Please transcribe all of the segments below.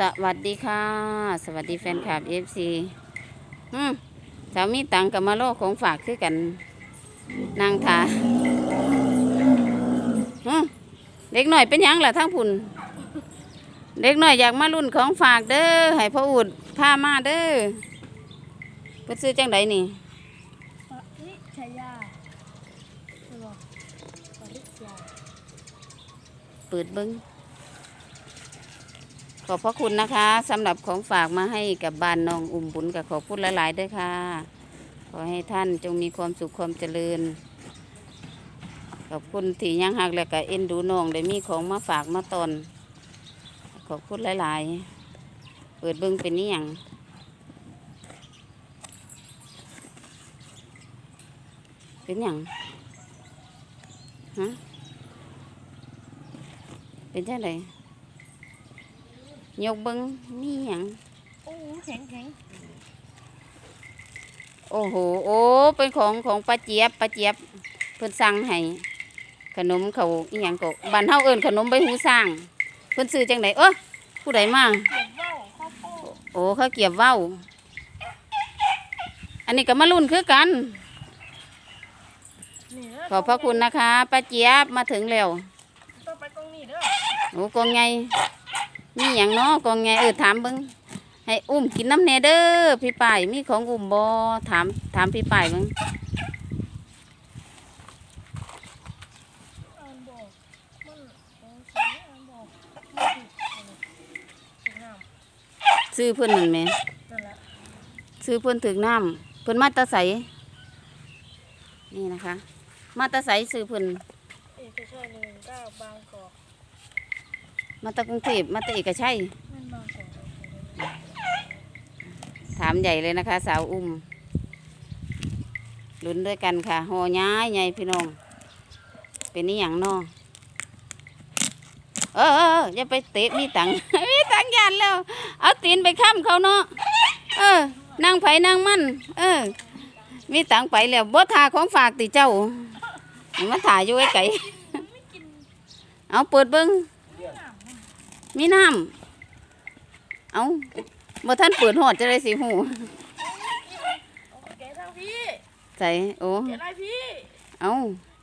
สวัสดีค่ะ สวัสดีแฟนคลับเอฟซีอืมสามีตังกับมาโลกของฝากคือกันนางถาอืมเด็กหน่อยเป็นหยังล่ะทั้งพุ่นเด็กหน่อยอยากมารุ่นของฝากเด้อให้พ่ออุดพามาเด้อเพิ่นซื้อจังไดนี่ปริชยาใช่ป่ะปริชยาเปิดเบิ้ง ขอบพระคุณนะคะสำหรับของฝากมาให้กับบ้านน้องอุ่มบุญกับขอบคุณหลายๆด้วยค่ะ ขอให้ท่านจงมีความสุขความเจริญ ขอบคุณที่ยังหักและก็เอ็นดูน้องได้มีของมาฝากมาตอน ขอบคุณหลายๆ เปิดเบิ้งเป็นนี่ยังเป็นหยังฮะเป็นจังได ยกเบิ้งมีหยังโอ้แข็งแข็งโอ้โหโอ้เป็นของของป้าเจี๊ยบป้าเจี๊ยบเพิ่นสั่งให้ขนมเขาอีหยังก็บ้านเฮาเอิ้นขนมใบหูสร้างเพิ่นซื้อจังไดเอ้อผู้ใดมาเก็บว่าวข้าวโพดโอ้เขาเก็บเว้า อันนี้ก็มารุ่นคือกันนี่เด้ขอบพระคุณนะคะป้าเจี๊ยบมาถึงแล้วต้องไปตรงนี้เด้อโอ้กองไง มีหยังเนาะกองไงเออถามเบิ่งให้อุ้มกินน้ำแน่เด้อพี่ป่ายมีของอุ้มบ่ถามถามพี่ป่ายเบิ้งซื้อเพิ่นนั่นแหมำนั่นแหละซื้อเพิ่นถึกน้ำเพิ่นมาตาใสนี่นะคะ มาตาใสซื้อเพิ่นเอกชัยหนึ่งก้าบางกอก มาตากรุงเทพมาตาเอกชัยถามใหญ่เลยนะคะ สาวอุ้มลุ้นด้วยกันค่ะหอย้ายใหญ่พี่น้อง เป็นนี่อย่างนอเออเอออย่าไปเตะมีตังมีตังยันแล้ว เอาตีนไปค้ำเขาเนาะเออนั่งไผนั่งมั่นเออ มีตังไปแล้วบ่ทาของฝากติเจ้ามาถ่ายอยู่ไกลเอาเปิดเบิ้ง มีน้ำเอาบ่ท่านเปิดหอดจะได้สิหูแกทางพี่ใส่โอ้แกได้พี่เอา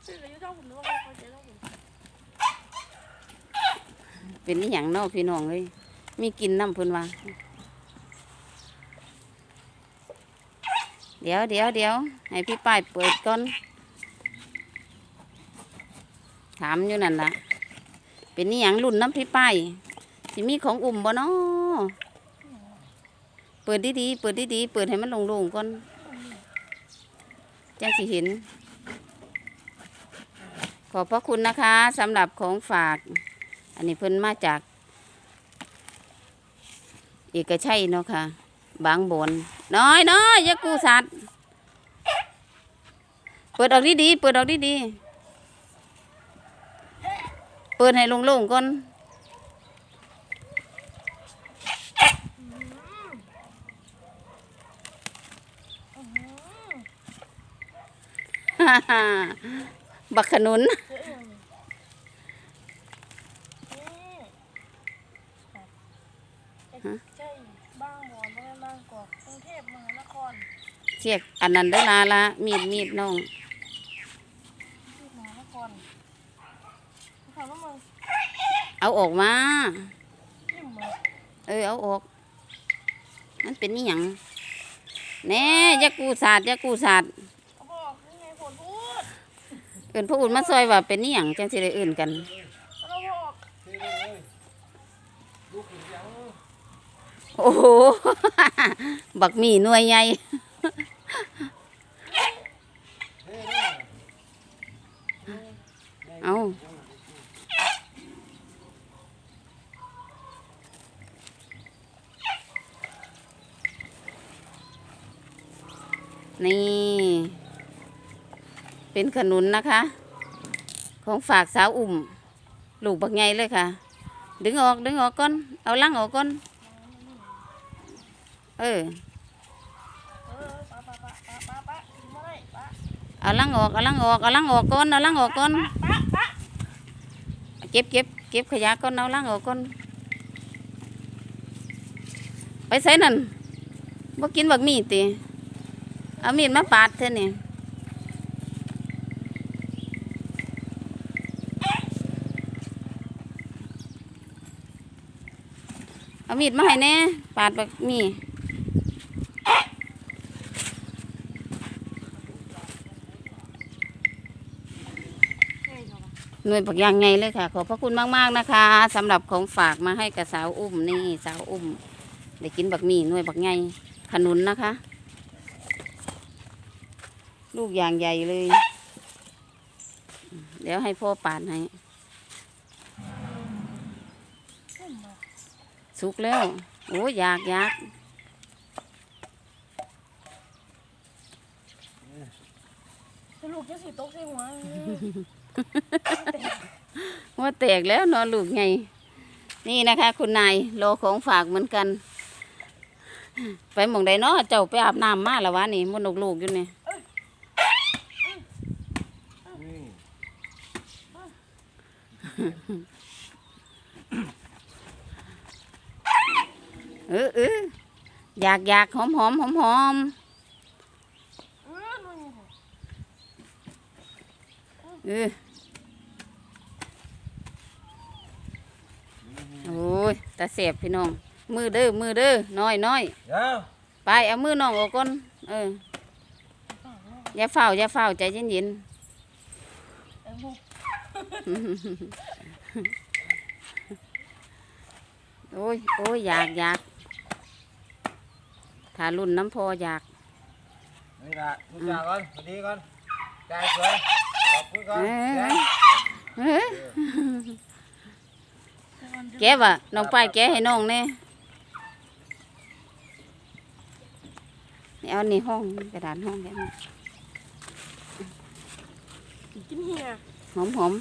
ชื่ออะไรอยู่ทาผมหรือว่าเขาแกทาผมเป็นนี่อหย่างนอกพี่น้องเลย มีกินน้ำเพิ่นว่าเดี๋ยวเดี๋ยวเดี๋ยวให้พี่ป้ายเปิดก่อน ถามอยู่นั่นละเป็นนี่อหย่างรุ่นน้ำพี่ป้าย สิมีของอุ่มบ่เนาะเปิดดีๆเปิดดีๆเปิดให้มันโลงๆก่อนจังสิเห็น ขอบพระคุณนะคะสำหรับของฝาก อันนี้เพิ่นมาจาก เอกชัยเนาะค่ะ บางบนน้อยน้อยอย่ากูสัตว์เปิดออกดีๆเปิดออกดีๆเปิดให้โลงๆก่อน อื้อหือ บักขนุนเจ๊เอ๋ยนี่ใช่บางบอนไม่ใช่บางกอกกรุงเทพมหานครเสียกอันนั้นเด้อลาละมีดมีดน้องที่มหานครถามว่ามึงเอาออกมายิ่มเหรอเออเอาออก มันเป็นนี่หยังแน่อย่ากูสาดอย่ากูสาดเขาบอกนี่ไงผลพูด เอื่นพวกอุ่นมาซอยว่าเป็นนี่หยังจังสิได้อื่นกันโอ้โห บักมีหน่วยใหญ่ เอานี่ เป็นขนุนนะคะ ของฝากสาวอุ่มลูกบักใหญ่เลยค่ะ ดึงออกดึงออกก่อนเอาลังออกก่อนเออเอาล้างออกเอาลังออกเอาลังออกก่อนเอาลังออกก่อนเก็บเก็บเก็บขยะก่อนเอาลังออกก่อนไปใส่นั่นบ่กินบักมีดติเอามีดมาปาดเท่านี่ เอามีดมาให้แน่ปาดบักมีเฮ้ยเหน่วยบักยางไงเลยค่ะ ขอบพระคุณมาก ๆ นะคะสำหรับของฝากมาให้กับสาวอุ้มนี่สาวอุ้มได้กินบักหมี่หน่วยบักไงขนุนนะคะ ลูกอย่างใหญ่เลย เดี๋ยวให้พ่อปาดให้ อุ้มมา สุกแล้ว โอ้ยอยากอยากสรุปจะสิตกใส่หัวเลยว่าแตกแล้วเนอนลูกไง นี่นะคะ คุณนายโลของฝากเหมือนกัน ไปหมองใดเนาะเจ้าไปอาบน้ำมาแล้ววะนี่มันลูกๆอยู่นี่ เออเอออยากอยากหอมหอมหอมหอมเออนู่นนี่ค่ะเออโอ้ยตาเสียบพี่น้อง มือเด้อมือเด้อน้อยน้อยเดี๋ยวไปเอามือน้องออกก่อนเอออย่าเฝ้าอย่าเฝ้าใจเย็นเย็นไอ้พวกๆโอ้ยโอ้ยอยากอยากถ้ารุ่นน้ำพออยาก นี่ละทุกอย่างก่อนสวัสดีก่อนใจสวยขอบคุณก่อนเออแจ๊เอ้ยแกะว่ะน้องป้ายแกะให้น้องแน่นี่เอานี่ห้องกระดานห้องแกะมากินเหียหอมหอม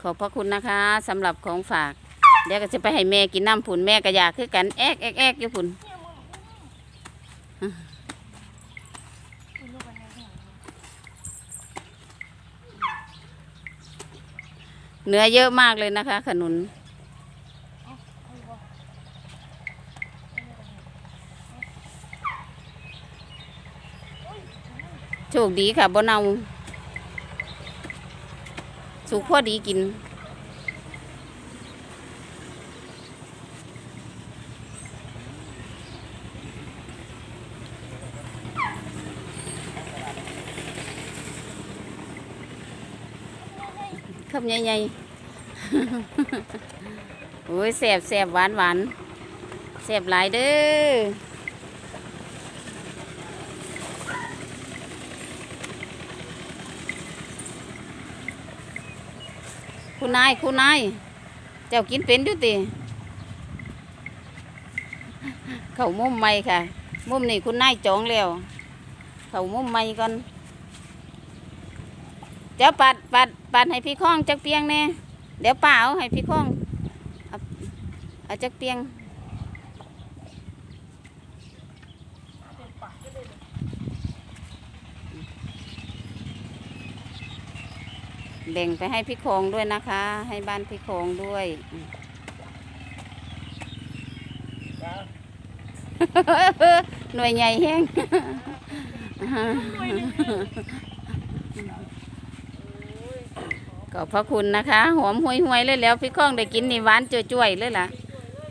ขอบพระคุณนะคะสำหรับของฝาก เดี๋ยวก็จะไปให้แม่กินน้ำผุนแม่ก็อยากคือกันแอกแอกแอกอยู่ผุนเนื้อเยอะมากเลยนะคะ ขนุน โชคดีค่ะบ่เนาสุกพอดีกิน คำใหญ่ๆโอ้ยแสบแสบหวานหวานแสบหลายเด้อคุณนายคุณนายเจ้ากินเป็นอยู่ติเขามุมไม่ค่ะ มุมนี่คุณนายจองแล้วเขามุมไม่ก่อนเดี๋ยวปัดปัด ปัดให้พี่ข้องจักเปียงแน่เดี๋ยวเป้าเอาให้พี่ข้องเอาเอาจักเปียงแบ่งไปให้พี่คงด้วยนะคะ ให้บ้านพี่คงด้วยหน่วยใหญ่แห้ง ขอบพระคุณนะคะ หอมห่วยห่วยๆเลยแล้ว พี่ข้องได้กินนี่หวานจ่วยๆเลยล่ะ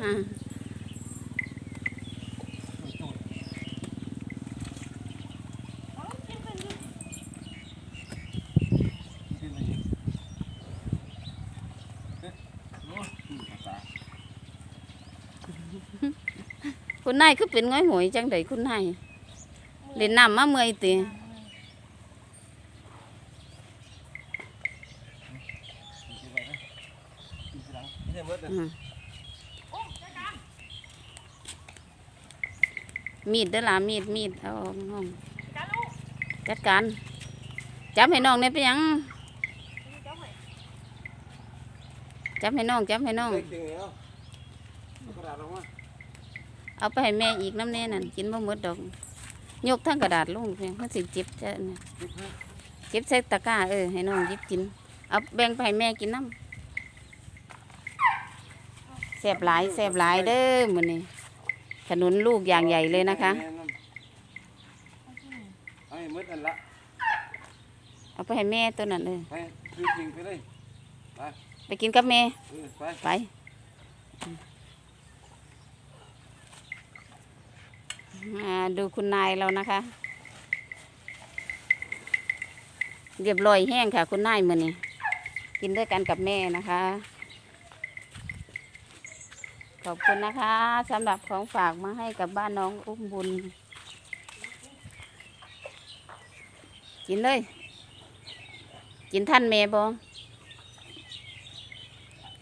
อ่าคุณนายคือเป็นง่อยหวยจังไดคุณนายเล่นน้ำมาเมื่อยติ กินไปนะกินทีหลังไม่ใช่เบิดเลย อืม มีดเด้อล่ะมีดมีดเอาออกน้องกันลูกจัดการจับให้น้องเนี่ยไปหยังกินเจ้าไหนจับให้น้องจับให้น้องเด็กจริงแล้วเอากระดาษลงมาเอาไปให้แม่อีกน้ำแน่นั่นกินบ่หมดดอกยกทั้งกระดาษลงเพียงมันสิจิบจะเนี่ยหยิบให้จิบใส่ตะกร้าเออให้น้องหยิบกินเอาแบ่งไปให้แม่กินน้ำแซ่บหลายแซ่บหลายเด้อมื้อนี้ ขนุนลูกอย่างใหญ่เลยนะคะ เอาให้มืดนั่นละเอาไปให้แม่ตัวนั้นเลย ไปคือทิ้งไปเลยไปไปกินกับแม่ เออไป ไป อ่าดูคุณนายเรานะคะ เรียบร้อยแห้งค่ะ คุณนายมือนี้ กินด้วยกันกับแม่นะคะ ขอบคุณนะคะสำหรับของฝากมาให้กับบ้านน้องอุ้มบุญ กินเลย กินท่านแม่บอง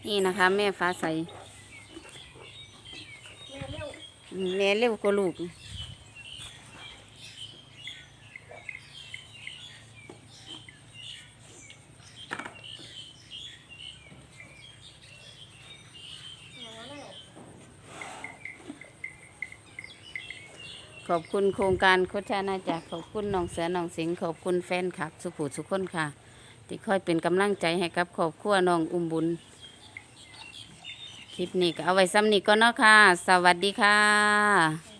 นี่นะคะ แม่ฟ้าใส แม่เร็วแม่เร็วกว่าลูก หนูเร็ว ขอบคุณโครงการโคชานาจากขอบคุณน้องเสือน้องสิงห์ขอบคุณแฟนคลับ สุขุสุขคนค่ะ ที่คอยเป็นกำลังใจให้กับครอบครัวน้องอุ้มบุญ คลิปนี้ก็เอาไว้ซ้ำนี้ก็เนาะค่ะ สวัสดีค่ะ